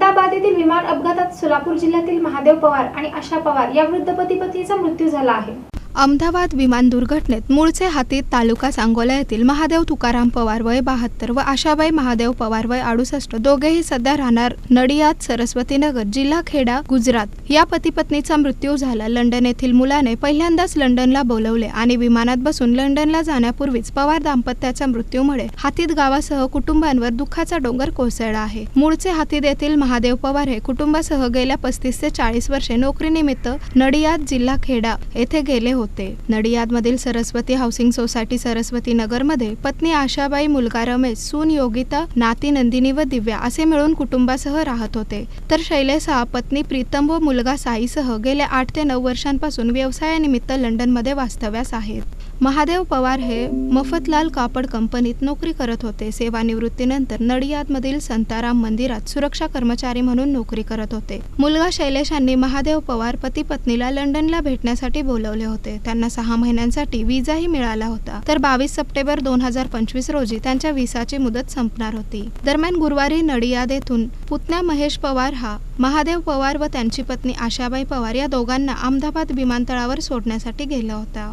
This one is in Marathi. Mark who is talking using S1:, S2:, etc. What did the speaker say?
S1: अहमदाबाद येथील विमान अपघातात सोलापूर जिल्ह्यातील महादेव पवार आणि आशा पवार या वृद्ध पती पत्नीचा मृत्यू झाला आहे.
S2: अहमदाबाद विमान दुर्घटनेत मूळचे हाती तालुका सांगोला येथील महादेव तुकाराम पवार वय बहात्तर व आशाबाई महादेव पवार वय अडुसष्ट दोघेही सध्या राहणार नडियाद सरस्वतीनगर जिल्हा खेडा गुजरात. या पती पत्नीचा मृत्यू झाला. लंडन येथील मुलाने पहिल्यांदाच लंडनला बोलवले आणि विमानात बसून लंडनला जाण्यापूर्वीच पवार दाम्पत्याच्या मृत्यूमुळे हातीत गावासह कुटुंबांवर दुःखाचा डोंगर कोसळला आहे. मूळचे हातीत येथील महादेव पवार हे कुटुंबासह गेल्या पस्तीस ते चाळीस वर्षे नोकरीनिमित्त नडियाद जिल्हा खेडा येथे गेले होते. नडियादमधील सरस्वती हाऊसिंग सोसायटी सरस्वती नगरमध्ये पत्नी आशाबाई मुलगा रमेश सून योगिता नाती नंदिनी व दिव्या असे मिळून कुटुंबासह राहत होते. तर शैलेश पत्नी प्रीतम व मुलगा साईसह गेल्या आठ ते नऊ वर्षांपासून व्यवसायानिमित्त लंडनमध्ये वास्तव्यास आहेत. महादेव पवार हे मफतलाल कापड कंपनीत नोकरी करत होते. सेवानिवृत्तीनंतर नडियादमधील संताराम मंदिरात सुरक्षा कर्मचारी म्हणून नोकरी करत होते. मुलगा शैलेशांनी महादेव पवार पती पत्नीला लंडनला भेटण्यासाठी बोलवले होते. त्यांना सहा महिन्यांसाठी विजाही मिळाला होता. तर बावीस सप्टेंबर दोन हजार पंचवीस रोजी त्यांच्या विसाची मुदत संपणार होती. दरम्यान गुरुवारी नडियाद येथून पुतण्या महेश पवार हा महादेव पवार व त्यांची पत्नी आशाबाई पवार या दोघांना अहमदाबाद विमानतळावर सोडण्यासाठी गेला होता.